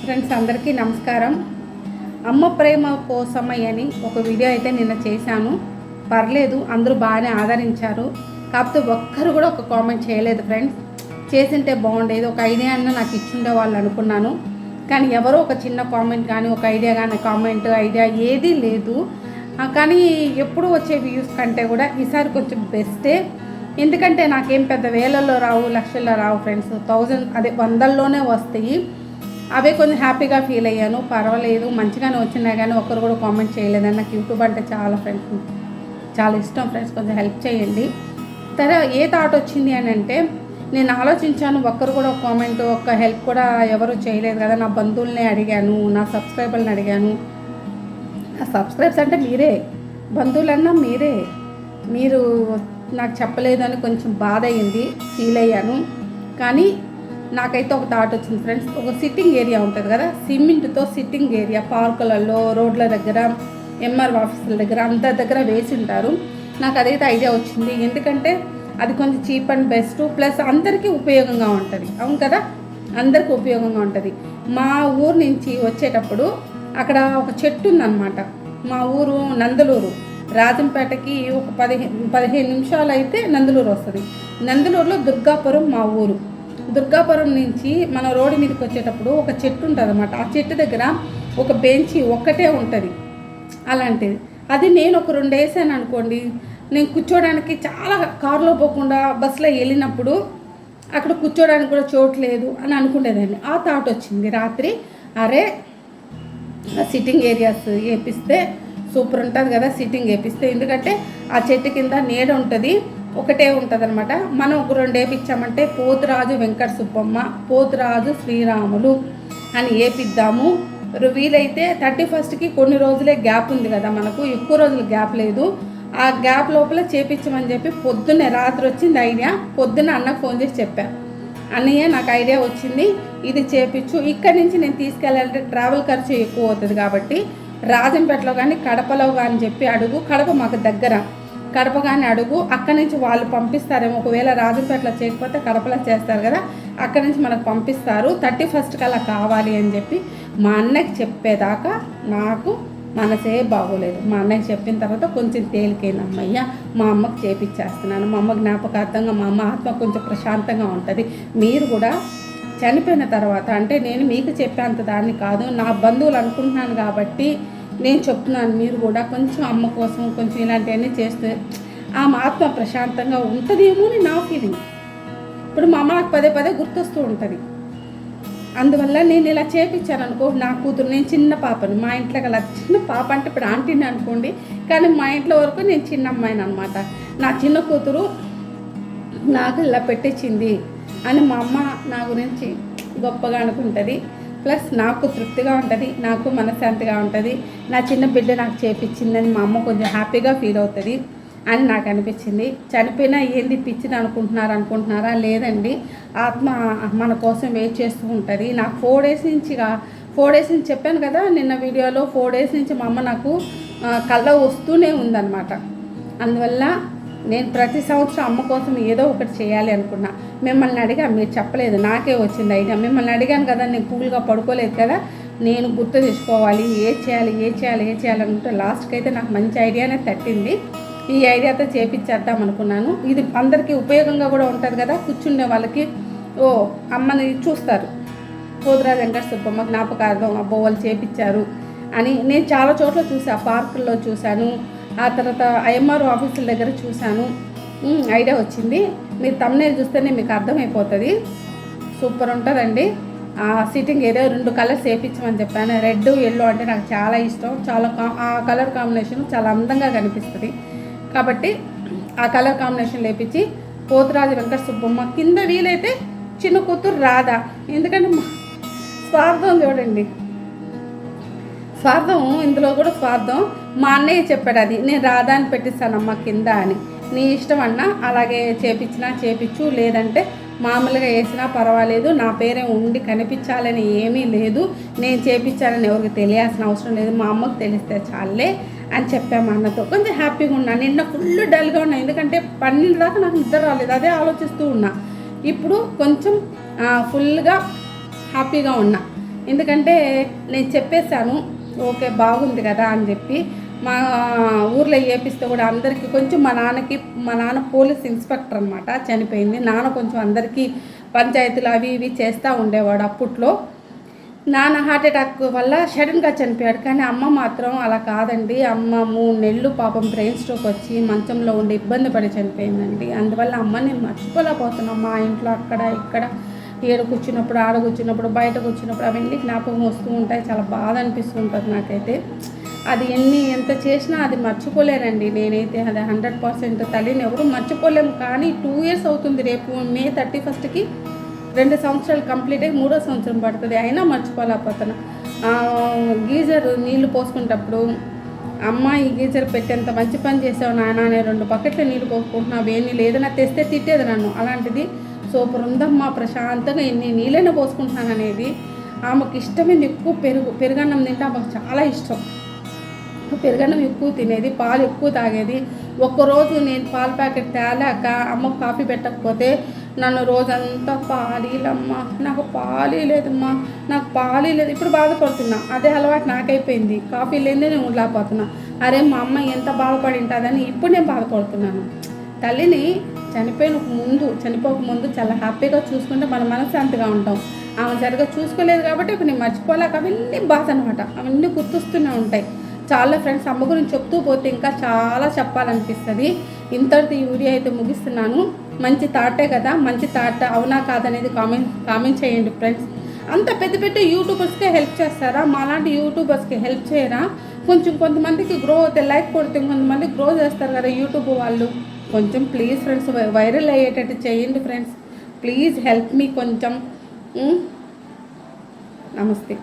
Friends అందరికీ నమస్కారం. అమ్మ ప్రేమ కోసమై అని ఒక వీడియో అయితే నిన్న చేశాను. పర్లేదు అందరూ బాగానే ఆదరించారు. కాకపోతే ఒక్కరు కూడా ఒక కామెంట్ చేయలేదు ఫ్రెండ్స్ చేసింటే బాగుండేది. ఒక ఐడియా అన్న నాకు ఇచ్చిండే వాళ్ళు అనుకున్నాను. కానీ ఎవరో ఒక చిన్న కామెంట్ కానీ ఒక ఐడియా కానీ కామెంట్ ఐడియా ఏదీ లేదు. కానీ ఎప్పుడు వచ్చే వ్యూస్ కంటే కూడా ఈసారి కొంచెం బెస్టే ఎందుకంటే నాకేం పెద్ద వేలల్లో రావు లక్షల్లో రావు ఫ్రెండ్స్ థౌజండ్ అదే వందల్లోనే వస్తాయి. అవే కొంచెం హ్యాపీగా ఫీల్ అయ్యాను. పర్వాలేదు మంచిగానే వచ్చినా కానీ ఒక్కరు కూడా కామెంట్ చేయలేదని నాకు యూట్యూబ్ అంటే చాలా ఫ్రెండ్స్ చాలా ఇష్టం ఫ్రెండ్స్ కొంచెం హెల్ప్ చేయండి. తర్వాత ఏ థాట్ వచ్చింది అని అంటే నేను ఆలోచించాను ఒక్కరు కూడా ఒక కామెంట్ ఒక్క హెల్ప్ కూడా ఎవరు చేయలేదు కదా. నా బంధువుల్ని అడిగాను నా సబ్స్క్రైబర్ని అడిగాను. ఆ సబ్స్క్రైబ్స్ అంటే మీరే బంధువులన్నా మీరే. మీరు నాకు చెప్పలేదని కొంచెం బాధ అయింది ఫీల్ అయ్యాను. కానీ నాకైతే ఒక థాట్ వచ్చింది ఫ్రెండ్స్. ఒక సిట్టింగ్ ఏరియా ఉంటుంది కదా సిమెంట్తో సిట్టింగ్ ఏరియా పార్కులలో రోడ్ల దగ్గర ఎంఆర్ ఆఫీసుల దగ్గర అందరి దగ్గర వేసి ఉంటారు. నాకు అదైతే ఐడియా వచ్చింది. ఎందుకంటే అది కొంచెం చీప్ అండ్ బెస్ట్ ప్లస్ అందరికీ ఉపయోగంగా ఉంటుంది. అవును కదా? అందరికీ ఉపయోగంగా ఉంటుంది. మా ఊరు నుంచి వచ్చేటప్పుడు అక్కడ ఒక చెట్టు ఉందన్నమాట. మా ఊరు నందలూరు. రాజంపేటకి ఒక పదిహేను పదిహేను నిమిషాలు అయితే నందలూరు వస్తుంది. నందలూరులో దుర్గాపురం మా ఊరు. దుర్గాపురం నుంచి మన రోడ్డు మీదకి వచ్చేటప్పుడు ఒక చెట్టు ఉంటుంది అనమాట ఆ చెట్టు దగ్గర ఒక బెంచి ఒక్కటే ఉంటుంది. అలాంటిది. అది నేను ఒక రెండు వేసాను అనుకోండి. నేను కూర్చోడానికి చాలా కారులో పోకుండా బస్సులో వెళ్ళినప్పుడు అక్కడ కూర్చోడానికి కూడా చోటు లేదు అని అనుకునేదాన్ని. ఆ థాట్ వచ్చింది. రాత్రి అరే సిట్టింగ్ ఏరియాస్ వేపిస్తే సూపర్ ఉంటుంది కదా సిట్టింగ్ వేపిస్తే. ఎందుకంటే ఆ చెట్టు కింద నీడ ఉంటుంది. ఒకటే ఉంటుంది అనమాట మనం ఒక రెండు వేపించామంటే పోతురాజు వెంకట సుబ్బమ్మ పోతురాజు శ్రీరాములు అని వేపిద్దాము వీలైతే థర్టీ ఫస్ట్కి కొన్ని రోజులే గ్యాప్ ఉంది కదా మనకు ఎక్కువ రోజులు గ్యాప్ లేదు. ఆ గ్యాప్ లోపల చేపించమని చెప్పి పొద్దున్నే రాత్రి వచ్చింది ఐడియా పొద్దున్న అన్నకు ఫోన్ చేసి చెప్పాను అన్నయ్య నాకు ఐడియా వచ్చింది ఇది చేపించు ఇక్కడి నుంచి నేను తీసుకెళ్ళాలంటే ట్రావెల్ ఖర్చు ఎక్కువ అవుతుంది కాబట్టి రాజంపేటలో కానీ కడపలో కానీ చెప్పి అడుగు. కడప మాకు దగ్గర. కడపగాని అడుగు. అక్కడి నుంచి వాళ్ళు పంపిస్తారేమో. ఒకవేళ రాజంపేటలో చేయకపోతే కడపలో చేస్తారు కదా. అక్కడి నుంచి మనకు పంపిస్తారు. థర్టీ ఫస్ట్ కల్లా కావాలి అని చెప్పి మా అన్నకి చెప్పేదాకా నాకు మనసే బాగోలేదు. మా అన్నయ్య చెప్పిన తర్వాత కొంచెం తేలికైంది అమ్మయ్య మా అమ్మకి చేపించేస్తున్నాను మా అమ్మ జ్ఞాపకార్థంగా మా అమ్మ ఆత్మ కొంచెం ప్రశాంతంగా ఉంటుంది. మీరు కూడా చనిపోయిన తర్వాత అంటే నేను మీకు చెప్పేంత దాన్ని కాదు. నా బంధువులు అనుకుంటున్నాను కాబట్టి నేను చెప్తున్నాను మీరు కూడా కొంచెం అమ్మ కోసం కొంచెం ఇలాంటివన్నీ చేస్తే ఆ ఆత్మ ప్రశాంతంగా ఉంటుందేమో అని నా ఫీలింగ్ ఇప్పుడు మా అమ్మ నాకు పదే పదే గుర్తొస్తూ ఉంటుంది. అందువల్ల నేను ఇలా చేపించాను అనుకో నా కూతురు నేను చిన్న పాపని మా ఇంట్లో గల చిన్న పాప అంటే ఇప్పుడు ఆంటీని అనుకోండి కానీ మా ఇంట్లో వరకు నేను చిన్న అమ్మాయిని అనమాట నా చిన్న కూతురు నాకు ఇలా పెట్టించింది అని మా అమ్మ నా గురించి గొప్పగా అనుకుంటుంది. ప్లస్ నాకు తృప్తిగా ఉంటుంది నాకు మనశ్శాంతిగా ఉంటుంది. నా చిన్న బిడ్డ నాకు చేపించిందని మా అమ్మ కొంచెం హ్యాపీగా ఫీల్ అవుతుంది అని నాకు అనిపించింది. చనిపోయినా ఏంది పిచ్చిది అనుకుంటున్నారు అనుకుంటున్నారా? లేదండి. ఆత్మ మన కోసం వెయిట్ చేస్తూ ఉంటుంది. నాకు ఫోర్ డేస్ నుంచి ఫోర్ డేస్ నుంచి చెప్పాను కదా నిన్న వీడియోలో ఫోర్ డేస్ నుంచి మా అమ్మ నాకు కళ్ళ వస్తూనే ఉందన్నమాట. అందువల్ల నేను ప్రతి సంవత్సరం అమ్మ కోసం ఏదో ఒకటి చేయాలి అనుకున్నా. మిమ్మల్ని అడిగా మీరు చెప్పలేదు నాకే వచ్చింది ఐడియా మిమ్మల్ని అడిగాను కదా నేను కూల్గా పడుకోలేదు కదా నేను గుర్తు తెచ్చుకోవాలి ఏ చేయాలి ఏ చేయాలి ఏ చేయాలనుకుంటే లాస్ట్కి అయితే నాకు మంచి ఐడియానే తట్టింది. ఈ ఐడియాతో చేపించేద్దాం అనుకున్నాను. ఇది అందరికీ ఉపయోగంగా కూడా ఉంటుంది కదా కూర్చుండే వాళ్ళకి ఓ అమ్మని చూస్తారు. పోతురాజు వెంకట సుబ్బమ్మ జ్ఞాపకార్థం అబ్బో వాళ్ళు చేపించారు అని నేను చాలా చోట్ల చూసా పార్కుల్లో చూశాను. ఆ తర్వాత ఐఎంఆర్ ఆఫీసుల దగ్గర చూశాను. ఐడియా వచ్చింది. మీరు తమ్నేది చూస్తేనే మీకు అర్థమైపోతుంది. సూపర్ ఉంటుందండి. ఆ సిట్టింగ్ ఏదో రెండు కలర్స్ వేయించమని చెప్పాను. రెడ్ ఎల్లో అంటే నాకు చాలా ఇష్టం. చాలా ఆ కలర్ కాంబినేషన్ చాలా అందంగా కనిపిస్తుంది. కాబట్టి ఆ కలర్ కాంబినేషన్ లేపించి పోతురాజు వెంకట సుబ్బమ్మ కింద వీలైతే చిన్న కూతురు రాదా ఎందుకంటే స్వార్థం చూడండి. స్వార్థం ఇందులో కూడా స్వార్థం. మా అన్నయ్య చెప్పాడు అది నేను రాధా అని పెట్టిస్తానమ్మా కింద అని. నీ ఇష్టం అన్నా అలాగే చేపించినా చేపించు లేదంటే మామూలుగా వేసినా పర్వాలేదు నా పేరే ఉండి కనిపించాలని ఏమీ లేదు నేను చేపించాలని ఎవరికి తెలియాల్సిన అవసరం లేదు మా అమ్మకు తెలిస్తే చాలే అని చెప్పాము అన్నతో. కొంచెం హ్యాపీగా ఉన్నా. నిన్న ఫుల్ డల్గా ఉన్నా. ఎందుకంటే పన్నెండు దాకా నాకు నిద్ర రాలేదు. అదే ఆలోచిస్తూ ఉన్నా. ఇప్పుడు కొంచెం ఫుల్గా హ్యాపీగా ఉన్నా. ఎందుకంటే నేను చెప్పేశాను ఓకే బాగుంది కదా అని చెప్పి. మా ఊర్లో ఏపిస్తే కూడా అందరికీ కొంచెం మా నాన్నకి మా నాన్న పోలీస్ ఇన్స్పెక్టర్ అనమాట చనిపోయింది. నాన్న కొంచెం అందరికీ పంచాయతీలు అవి ఇవి చేస్తూ ఉండేవాడు అప్పట్లో. నాన్న హార్ట్ అటాక్ వల్ల సడన్గా చనిపోయాడు. కానీ అమ్మ మాత్రం అలా కాదండి. అమ్మ మూడు నెలలు పాపం బ్రెయిన్ స్ట్రోక్ వచ్చి మంచంలో ఉండి ఇబ్బంది పడి చనిపోయిందండి. అందువల్ల అమ్మని మర్చిపోలేకపోతున్నాం. మా ఇంట్లో అక్కడ ఇక్కడ ఏడు కూర్చున్నప్పుడు ఆడ కూర్చున్నప్పుడు బయట కూర్చున్నప్పుడు అవన్నీ జ్ఞాపకం వస్తూ ఉంటాయి. చాలా బాధ అనిపిస్తూ ఉంటుంది నాకైతే. అది ఎన్ని ఎంత చేసినా అది మర్చిపోలేనండి. నేనైతే అది హండ్రెడ్ పర్సెంట్ తల్లిని ఎవరు మర్చిపోలేము. కానీ టూ ఇయర్స్ అవుతుంది రేపు మే థర్టీ ఫస్ట్కి రెండు సంవత్సరాలు కంప్లీట్ అయ్యి మూడో సంవత్సరం పడుతుంది. అయినా మర్చిపోలేకపోతున్నా గీజర్ నీళ్ళు పోసుకునేటప్పుడు అమ్మ ఈ గీజర్ పెట్టేంత మంచి పని చేసావు నాన్న నేను రెండు బకెట్లు నీళ్ళు పోసుకుంటున్నా వేడి నీళ్ళు ఏదైనా తెస్తే తిట్టేది నన్ను. అలాంటిది సూపర్ ఉందమ్మా ప్రశాంతంగా ఎన్ని నీళ్ళైనా పోసుకుంటున్నాను అనేది ఆమెకు ఇష్టమైన ఎక్కువ పెరుగు పెరుగన్నం తింటే ఆమెకు చాలా ఇష్టం. పెరుగన్నం ఎక్కువ తినేది పాలు ఎక్కువ తాగేది. ఒక్కరోజు నేను పాల ప్యాకెట్ తేలాక అమ్మకు కాఫీ పెట్టకపోతే నన్ను రోజంతా పాలీలమ్మా నాకు పాలీ లేదమ్మా నాకు పాలీ లేదు. ఇప్పుడు బాధపడుతున్నా. అదే అలవాటు నాకైపోయింది. కాఫీ లేదే నేను ఉండలేకపోతున్నా. అరే మా అమ్మ ఎంత బాధపడి ఉంటుందని ఇప్పుడు నేను బాధపడుతున్నాను. తల్లిని చనిపోయిన ముందు చనిపోక ముందు చాలా హ్యాపీగా చూసుకుంటే మన మనశ్శాంతిగా ఉంటాం. ఆమె సరిగా చూసుకోలేదు కాబట్టి ఇప్పుడు నేను మర్చిపోలేక అవన్నీ బాధ అనమాట అవన్నీ గుర్తొస్తూనే ఉంటాయి. చాలా ఫ్రెండ్స్ అమ్మ గురించి చెప్తూ పోతే ఇంకా చాలా చెప్పాలనిపిస్తుంది. ఇంతటితో ఈ వీడియో అయితే ముగిస్తున్నాను. మంచి థాటే కదా మంచి థాట్ అవునా కాదనేది కామెంట్ కామెంట్ చేయండి ఫ్రెండ్స్ అంత పెద్ద పెద్ద యూట్యూబర్స్కే హెల్ప్ చేస్తారా? మాలాంటి యూట్యూబర్స్కి హెల్ప్ చేయరా? కొంచెం కొంతమందికి గ్రో అవుతే లైక్ కొడితే కొంతమంది గ్రో చేస్తారు కదా యూట్యూబ్ వాళ్ళు. కొంచెం ప్లీజ్ ఫ్రెండ్స్ వైరల్ అయ్యేటట్టు చేయండి ఫ్రెండ్స్ ప్లీజ్ హెల్ప్ మీ కొంచెం. నమస్తే.